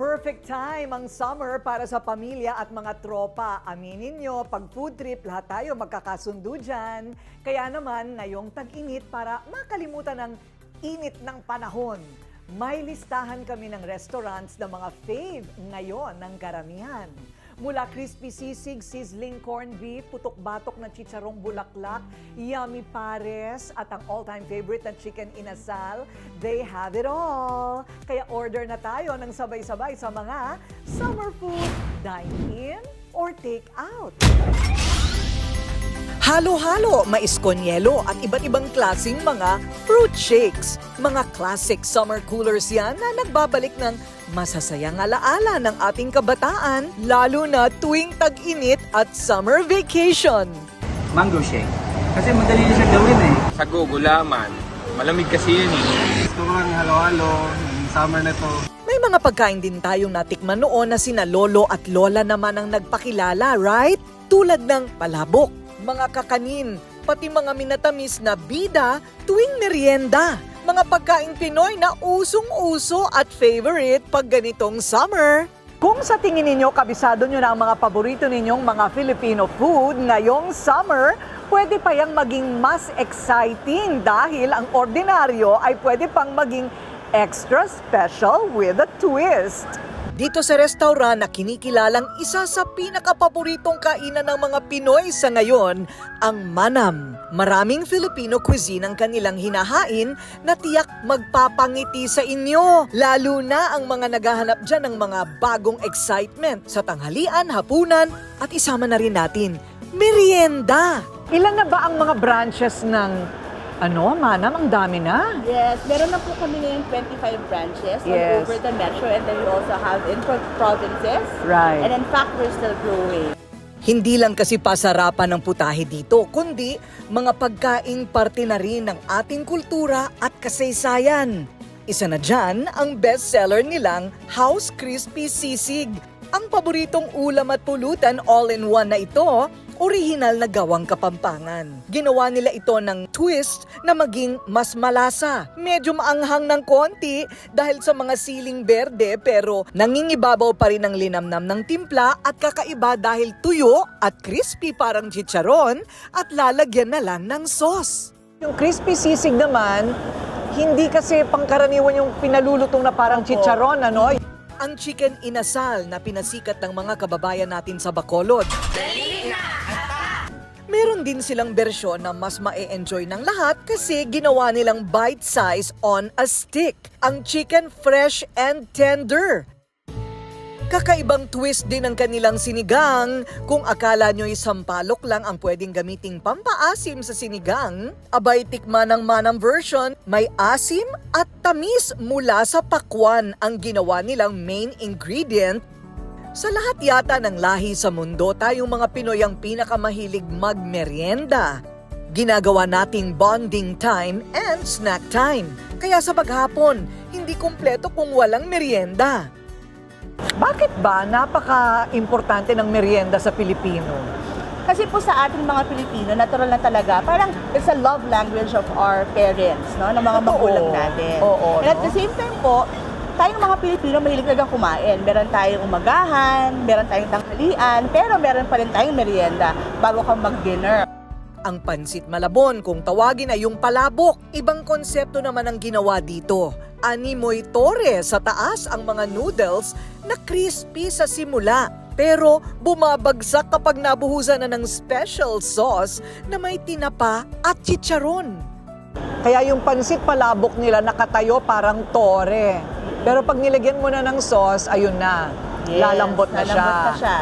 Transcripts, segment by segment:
perfect time ang summer para sa pamilya at mga tropa. Aminin nyo, pag food trip, lahat tayo magkakasundo dyan. Kaya naman, ngayong tag-init para makalimutan ng init ng panahon. May listahan kami ng restaurants na mga fave ngayon ng karamihan. Mula crispy sisig, sizzling corned beef, putok-batok na chicharong bulaklak, yummy pares, at ang all-time favorite na chicken inasal, they have it all. Kaya order na tayo ng sabay-sabay sa mga summer food, dine-in or take-out. Halo-halo, mais konyelo at iba't ibang klasing mga fruit shakes. Mga classic summer coolers yan na nagbabalik ng masasayang alaala ng ating kabataan, lalo na tuwing tag-init at summer vacation. mango shake. Kasi madali na siya gawin eh. Sa gugulaman. Malamig kasi yun eh. Gusto ko lang halo-halo, summer na to. May mga pagkain din tayong natikman noon na sina lolo at lola naman ang nagpakilala, right? Tulad ng palabok, mga kakanin, pati mga minatamis na bida tuwing merienda. Mga pagkain Pinoy na usong-uso at favorite pag ganitong summer. Kung sa tingin ninyo, kabisado nyo na ang mga paborito ninyong mga Filipino food ngayong summer, pwede pa yang maging mas exciting dahil ang ordinaryo ay pwede pang maging extra special with a twist. Dito sa restaurant na kinikilalang isa sa pinakapaboritong kainan ng mga Pinoy sa ngayon, ang Manam. Maraming Filipino cuisine ang kanilang hinahain na tiyak magpapangiti sa inyo. Lalo na ang mga naghahanap dyan ng mga bagong excitement sa tanghalian, hapunan at isama na rin natin, merienda. Ilan na ba ang mga branches ng ano, Manam? Ang dami na. Yes, meron na po kami ngayon 25 branches Yes. all over the metro and then we also have in pro- provinces. Right. And in fact, we're still growing. Hindi lang kasi pasarapan ng putahe dito, kundi mga pagkaing parte na rin ng ating kultura at kasaysayan. Isa na dyan ang bestseller nilang House Crispy Sisig. Ang paboritong ulam at pulutan all-in-one na ito, orihinal na gawang kapampangan. Ginawa nila ito ng twist na maging mas malasa. Medyo maanghang ng konti dahil sa mga siling berde pero nangingibabaw pa rin ang linamnam ng timpla at kakaiba dahil tuyo at crispy parang chicharon at lalagyan na lang ng sauce. Yung crispy sisig naman, hindi kasi pangkaraniwan yung pinalulutong na parang Opo. chicharon, ano? Ang chicken inasal na pinasikat ng mga kababayan natin sa Bacolod. Meron din silang bersyon na mas ma-enjoy ng lahat kasi ginawa nilang bite size on a stick. Ang chicken fresh and tender. Kakaibang twist din ang kanilang sinigang. Kung akala nyo'y sampalok lang ang pwedeng gamiting pampaasim sa sinigang, abay tikman ng manang version, may asim at tamis mula sa pakwan ang ginawa nilang main ingredient sa lahat yata ng lahi sa mundo, tayong mga Pinoy ang pinakamahilig magmerienda. Ginagawa nating bonding time and snack time. Kaya sa paghapon, hindi kumpleto kung walang merienda. Bakit ba napaka-importante ng merienda sa Pilipino? Kasi po sa ating mga Pilipino, natural na talaga, parang it's a love language of our parents, no? ng mga magulang natin. Oo, And at no? the same time po, tayong mga Pilipino mahilig talaga kumain. Meron tayong umagahan, meron tayong tanghalian, pero meron pa rin tayong merienda bago ka mag-dinner. Ang pansit malabon kung tawagin ay yung palabok. Ibang konsepto naman ang ginawa dito. Animoy tore sa taas ang mga noodles na crispy sa simula. Pero bumabagsak kapag nabuhusan na ng special sauce na may tinapa at chicharon. Kaya yung pansit palabok nila nakatayo parang tore. Pero pag nilagyan mo na ng sauce, ayun na. lalambot na siya. lalambot na siya.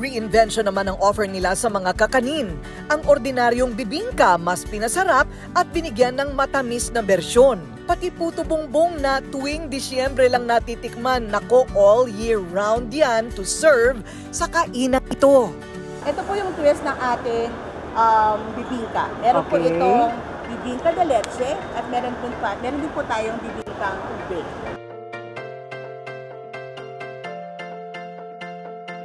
Reinvention naman ang offer nila sa mga kakanin. Ang ordinaryong bibingka mas pinasarap at binigyan ng matamis na bersyon. Pati puto bongbong na tuwing Disyembre lang natitikman, nako all year round yan to serve sa kainan ito. Ito po yung twist ng ating um, bibingka. Meron po Okay. itong bibingka de leche at meron, po meron din po tayong bibingkang tubig.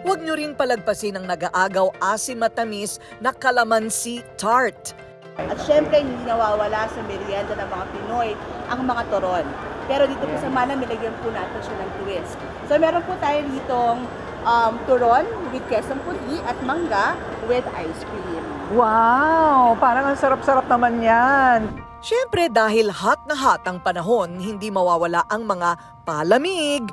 Huwag nyo rin palagpasin ang nag-aagaw asim matamis na calamansi tart. At syempre, hindi nawawala sa merienda ng mga Pinoy ang mga toron. Pero dito po sa Manam, nilagyan po natin siya ng twist. So meron po tayo ditong um, turon with quesong puti at mangga with ice cream. Wow! Parang ang sarap-sarap naman yan. Siyempre dahil hot na hot ang panahon, hindi mawawala ang mga palamig,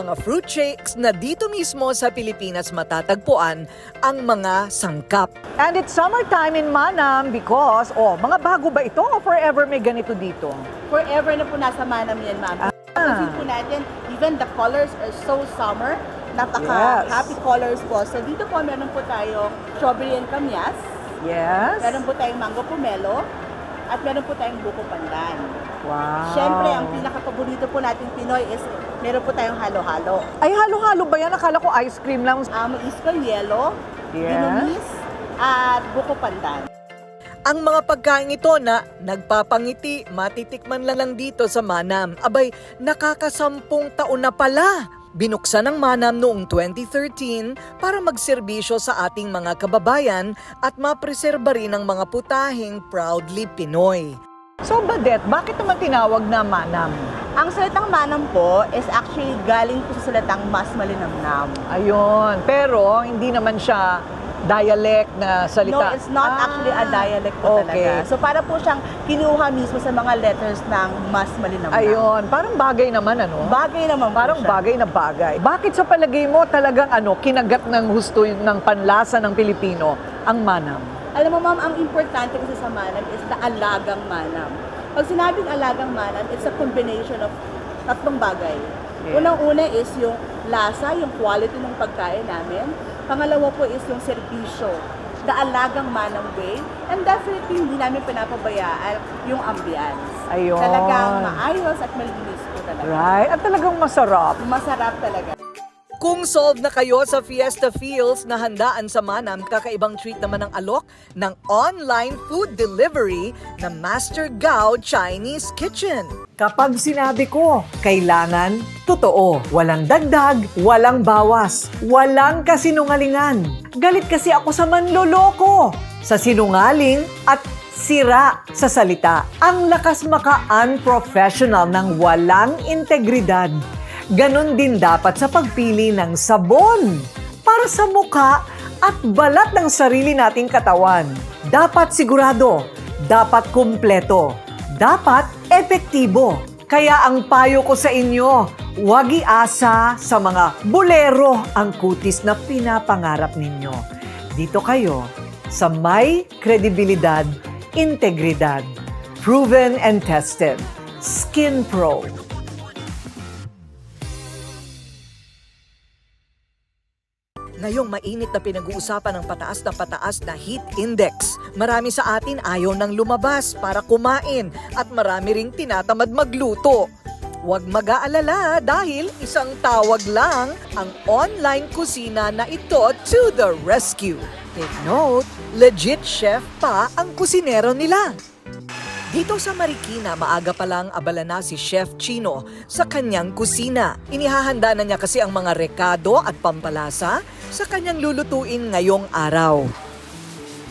mga fruit shakes na dito mismo sa Pilipinas matatagpuan ang mga sangkap. And it's summertime in Manam because, oh, mga bago ba ito o forever may ganito dito? Forever na po nasa Manam yan, ma'am. Kasi po natin, even the colors are so summer. Napaka-happy colors po. So dito po, meron po tayong strawberry and kamyas. Yes. Meron po tayong mango pomelo. At meron po tayong buko pandan. Wow. Siyempre, ang pinaka-paborito po natin Pinoy is meron po tayong halo-halo. Ay, halo-halo ba yan? Akala ko ice cream lang. Um, iskal yellow, Yes. dinamis, at buko pandan. Ang mga pagkain ito na nagpapangiti, matitikman lang lang dito sa Manam. Abay, nakakasampung taon na pala. Binuksan ng Manam noong 2013 para magserbisyo sa ating mga kababayan at mapreserba rin ang mga putahing proudly Pinoy. So, Badet, bakit naman tinawag na Manam? Ang salitang manam po is actually galing po sa salitang mas malinamnam. Ayun. Pero, hindi naman siya dialect na No, salita. it's not Ah, actually a dialect po okay. talaga. So para po siyang kinuha mismo sa mga letters ng mas malinamnam. Ayun. Parang bagay naman, ano? Bagay naman Parang siya. bagay na bagay. Bakit sa palagay mo talagang ano, kinagat ng husto ng panlasa ng Pilipino ang manam? Alam mo ma'am, ang importante kasi sa manam is the alagang manam. Pag sinabing alagang manam, it's a combination of tatlong bagay. Yeah. Unang-una is yung lasa, yung quality ng pagkain namin. Pangalawa po is yung serbisyo, the alagang manam way. And definitely, hindi namin pinapabayaan yung ambience. Ayun. Talagang maayos at malinis po talaga. Right? At talagang masarap. Masarap talaga. Kung solve na kayo sa Fiesta Feels na handaan sa Manam, kakaibang treat naman ang alok ng online food delivery na Master Gao Chinese Kitchen. Kapag sinabi ko, kailangan, totoo. Walang dagdag, walang bawas, walang kasinungalingan. Galit kasi ako sa manloloko, sa sinungaling at sira sa salita. Ang lakas maka-unprofessional ng walang integridad. Ganon din dapat sa pagpili ng sabon para sa mukha at balat ng sarili nating katawan. Dapat sigurado, dapat kumpleto, dapat epektibo. Kaya ang payo ko sa inyo, huwag iasa sa mga bolero ang kutis na pinapangarap ninyo. Dito kayo sa may kredibilidad, integridad, proven and tested. Skin Pro. Ngayong mainit na pinag-uusapan ng pataas na pataas na heat index. Marami sa atin ayaw nang lumabas para kumain at marami ring tinatamad magluto. Huwag mag-aalala dahil isang tawag lang ang online kusina na ito to the rescue. Take note, legit chef pa ang kusinero nila. Dito sa Marikina, maaga pa lang abala na si Chef Chino sa kanyang kusina. Inihahanda na niya kasi ang mga rekado at pampalasa sa kanyang lulutuin ngayong araw.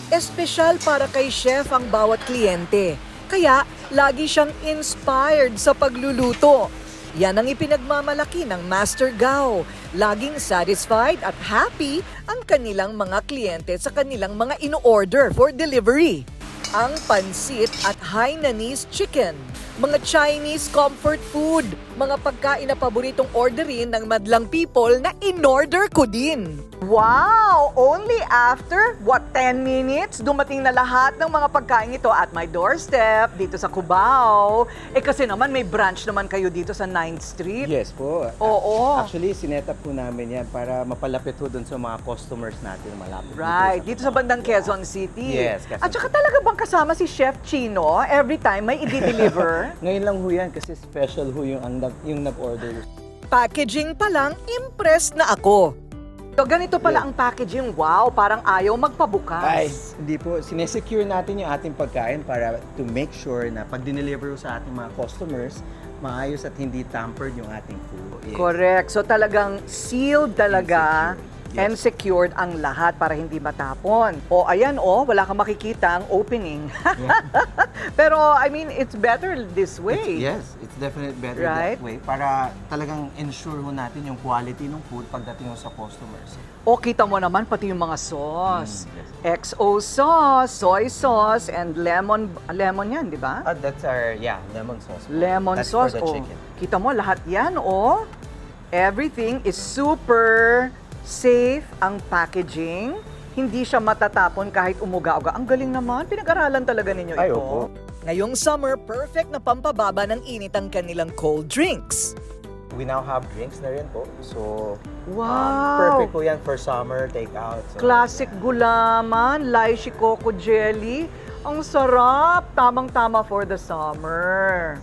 Espesyal para kay Chef ang bawat kliyente. Kaya lagi siyang inspired sa pagluluto. Yan ang ipinagmamalaki ng Master Gao. Laging satisfied at happy ang kanilang mga kliyente sa kanilang mga ino-order for delivery ang pansit at Hainanese chicken, mga Chinese comfort food, mga pagkain na paboritong orderin ng madlang people na in-order ko din. Wow! Only after, what, 10 minutes, dumating na lahat ng mga pagkain ito at my doorstep dito sa Cubao. Eh kasi naman may branch naman kayo dito sa 9th Street. Yes po. Oo. Actually, sinet up po namin yan para mapalapit po dun sa mga customers natin malapit. Right, dito sa bandang Quezon City. Yes, Quezon At saka talaga bang kasama si Chef Chino every time may i-deliver? Ngayon lang ho yan kasi special ho yung, ang, nag- yung nag-order. Packaging pa lang, impressed na ako. so ganito pala ang packaging. Wow, parang ayaw magpabukas. Ay, hindi po. Sinesecure natin yung ating pagkain para to make sure na pag dineliver sa ating mga customers, maayos at hindi tampered yung ating food. Yes. Correct. So talagang sealed talaga and secured ang lahat para hindi matapon. O ayan o, wala kang makikita ang opening. Pero I mean, it's better this way. It's- yes, it's definitely better Right? that way para talagang ensure ho natin yung quality ng food pagdating sa customers. O kita mo naman pati yung mga sauce. Mm, XO sauce, soy sauce, and lemon lemon yan, di ba? Ah, that's our, yeah, lemon sauce. Lemon that's sauce. for the oh. chicken. Kita mo lahat yan, oh. Everything is super safe ang packaging. Hindi siya matatapon kahit umuga-uga. Ang galing naman. Pinag-aralan talaga ninyo Ay, ito. opo. Ngayong summer, perfect na pampababa ng init ang kanilang cold drinks. We now have drinks na rin po. So, um, Wow! perfect po yan for summer, take out. So, Classic gulaman, lychee coco jelly. Ang sarap. Tamang-tama for the summer.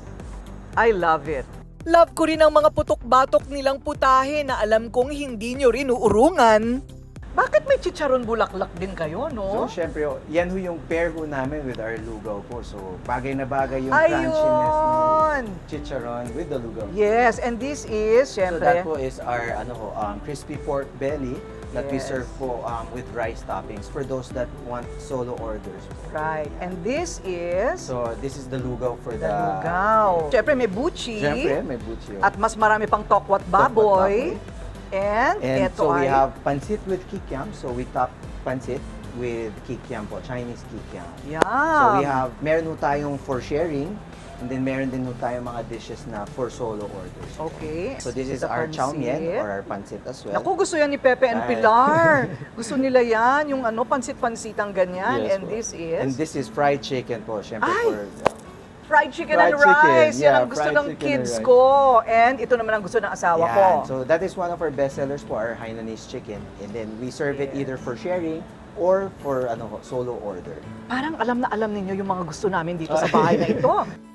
I love it. Love ko rin ang mga putok-batok nilang putahe na alam kong hindi nyo rin uurungan. Bakit may chicharon bulaklak din kayo, So, no? syempre, oh, yan ho yung pair ho namin with our lugaw po. So, bagay na bagay yung crunchiness Ayun! ng chicharon with the lugaw. Yes, and this is, So, syempre, that po is our ano ho, um, crispy pork belly that we Yes. serve po um, with rice toppings for those that want solo orders. po. right. And this is So, this is the lugaw for the the... lugaw. Syempre, may buchi. Siyempre, may butchio. At mas marami pang tokwat baboy. And, And ito so we ay have pancit with kikiam. So we top pancit with kikiam po, Chinese kikiam. Yum. So we have, meron ho tayong for sharing, and then meron din ho tayong mga dishes na for solo orders. Okay. So this is our chow mein or our pancit as well. Naku, gusto yan ni Pepe and Ay. Pilar. gusto nila yan, yung ano, pansit-pansitang ganyan. Yes and po. this is And this is fried chicken po, syempre Ay! for... fried chicken Fried and chicken, rice. Yan yeah, ang gusto ng chicken and kids rice. ko. And ito naman ang gusto ng asawa ko. Yan. So that is one of our best sellers po, our Hainanese chicken. And then we serve it Yeah. either for sharing or for ano solo order. Parang alam na alam ninyo yung mga gusto namin dito sa bahay na ito.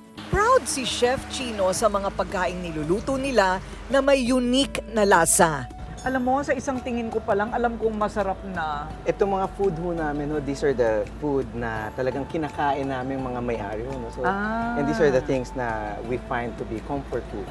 Proud si Chef Chino sa mga pagkain niluluto nila na may unique na lasa. Alam mo, sa isang tingin ko pa lang, alam kong masarap na. Itong mga food ho namin, ho, these are the food na talagang kinakain namin mga may-ari. ho, No? So, Ah. And these are the things na we find to be comfort food.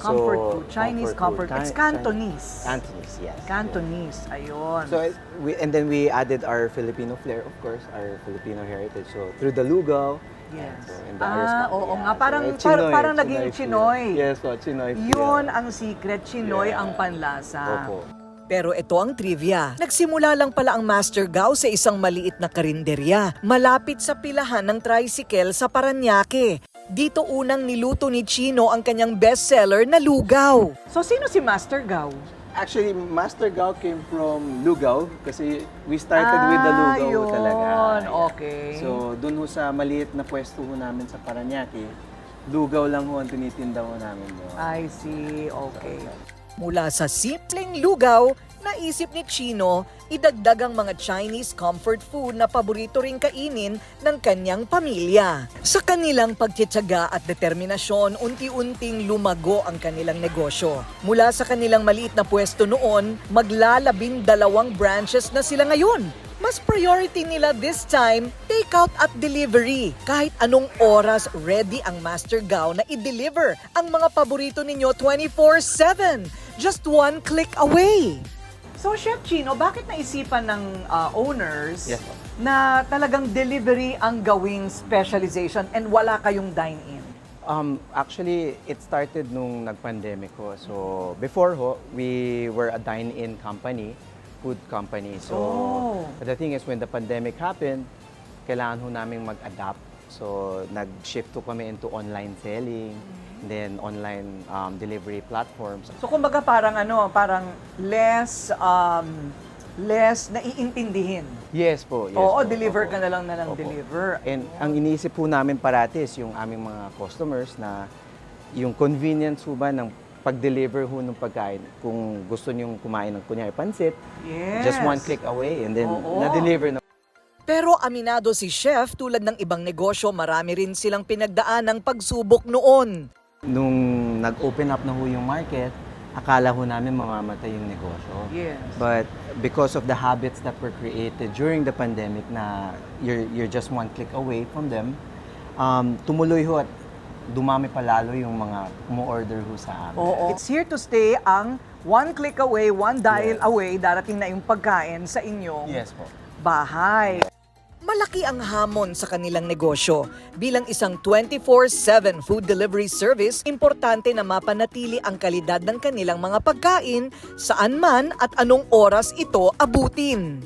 So, Comfort food, Chinese comfort. food. It's Cantonese. Cantonese, yes. Cantonese, ayun. So, we, and then we added our Filipino flair, of course, our Filipino heritage. So, through the lugaw. Yes. So, and the Ah, coffee, oo nga, parang- Chinoy, parang naging flair. Chinoy. Yes po, Chinoy flair. Yun ang secret, Chinoy Yeah. ang panlasa. Opo. Pero ito ang trivia. Nagsimula lang pala ang Master Gao sa isang maliit na karinderya, malapit sa pilahan ng tricycle sa Paranaque. Dito unang niluto ni Chino ang kanyang bestseller na lugaw. So, sino si Master Gao? Actually, Master Gao came from Lugaw kasi we started with the Lugaw ho yun. talaga. Ah, Okay. So, dun ho sa maliit na pwesto ho namin sa Paranaque, Lugaw lang ho ang tinitinda ho namin doon. I see, okay. Mula sa simpleng lugaw, naisip ni Chino idagdag ang mga Chinese comfort food na paborito ring kainin ng kanyang pamilya. Sa kanilang pagtityaga at determinasyon, unti-unting lumago ang kanilang negosyo. Mula sa kanilang maliit na pwesto noon, maglalabing dalawang branches na sila ngayon. Mas priority nila this time, takeout at delivery. Kahit anong oras, ready ang Master Gao na i-deliver ang mga paborito ninyo 24-7. Just one click away. So, Chef Chino, bakit naisipan ng ah, owners Yes, po. na talagang delivery ang gawing specialization and wala kayong dine-in? Um, actually, it started nung nag-pandemic ho. So, before ho, we were a dine-in company, food company. So, Oh. the thing is, when the pandemic happened, kailangan ho namin mag-adapt. So, nag-shift ho kami into online selling, then online um, delivery platforms. So, kumbaga parang ano, parang less, um, less naiintindihin. Yes po. Yes Oo, po, deliver opo. ka na lang na ng Opo. deliver. And ang iniisip po namin parati is yung aming mga customers na yung convenience po ba ng pag-deliver ho ng pagkain. Kung gusto niyong kumain ng kunyari pansit, Yes. just one click away and then Oo. na-deliver na. Pero aminado si Chef tulad ng ibang negosyo, marami rin silang pinagdaan ng pagsubok noon. Nung nag-open up na ho yung market, akala ho namin mamamatay yung negosyo. Yes. But because of the habits that were created during the pandemic na you're, you're just one click away from them, um, tumuloy ho at dumami pa lalo yung mga umu-order ho sa amin. Oo. It's here to stay ang one click away, one dial away, darating na yung pagkain sa inyong Yes po. bahay. Malaki ang hamon sa kanilang negosyo. Bilang isang 24-7 food delivery service, importante na mapanatili ang kalidad ng kanilang mga pagkain saan man at anong oras ito abutin.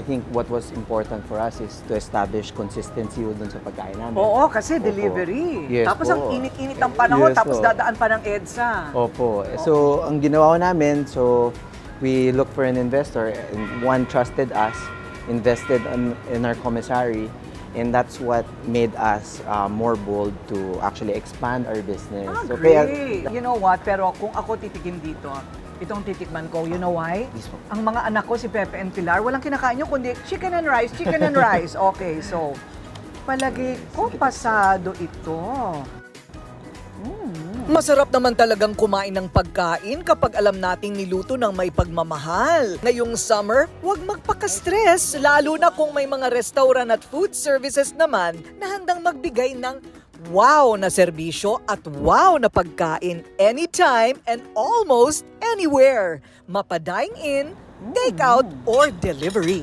I think what was important for us is to establish consistency dun sa pagkain namin. Oo, kasi Opo. delivery. Yes tapos po. ang init-init ang panahon, Yes tapos po. dadaan pa ng EDSA. Opo. So, ang ginawa namin, so we look for an investor and one trusted us, invested in, in our commissary, and that's what made us uh, more bold to actually expand our business. Ah, so, great. you know what? Pero kung ako titikim dito, itong titikman ko, you know why? Yes po. Ang mga anak ko, si Pepe and Pilar, walang kinakain nyo kundi chicken and rice, chicken and rice. Okay, so, palagi ko pasado ito. Masarap naman talagang kumain ng pagkain kapag alam nating niluto ng may pagmamahal. Ngayong summer, huwag magpaka-stress, lalo na kung may mga restaurant at food services naman na handang magbigay ng wow na serbisyo at wow na pagkain anytime and almost anywhere. Mapa-dine in, take out, or delivery.